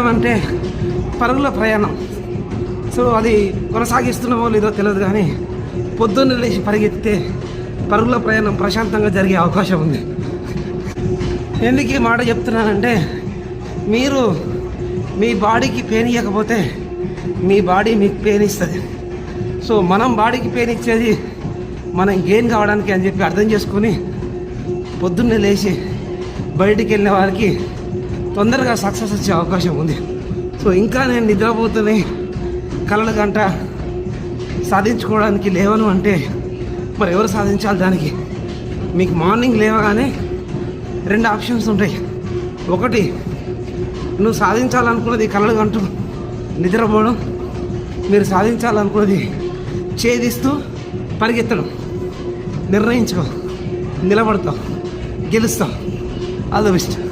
జీవితం అంటే పరుగుల ప్రయాణం. సో అది కొనసాగిస్తున్నామో లేదో తెలియదు కానీ పొద్దున్న లేచి పరిగెత్తితే పరుగుల ప్రయాణం ప్రశాంతంగా జరిగే అవకాశం ఉంది. ఎందుకు ఈ మాట చెప్తున్నానంటే మీరు మీ బాడీకి పెయిన్ ఇవ్వకపోతే మీ బాడీ మీకు పెయిన్ ఇస్తుంది సో మనం బాడీకి పెయిన్ ఇచ్చేది మనం గెయిన్ కావడానికి అని చెప్పి అర్థం చేసుకొని పొద్దున్నే లేచి బయటికి వెళ్ళిన వారికి తొందరగా సక్సెస్ వచ్చే అవకాశం ఉంది. సో ఇంకా నేను నిద్రపోతూనే కలల గంట సాధించుకోవడానికి లేవను అంటే మరి ఎవరు సాధించాలి దానికి? మీకు మార్నింగ్ లేవగానే రెండు ఆప్షన్స్ ఉంటాయి. ఒకటి నువ్వు సాధించాలనుకున్నది కలలు గంటూ నిద్రపోవడం మీరు సాధించాలనుకున్నది ఛేదిస్తూ పరిగెత్తడం నిర్ణయించుకో నిలబడతావు గెలుస్తావు. All the best.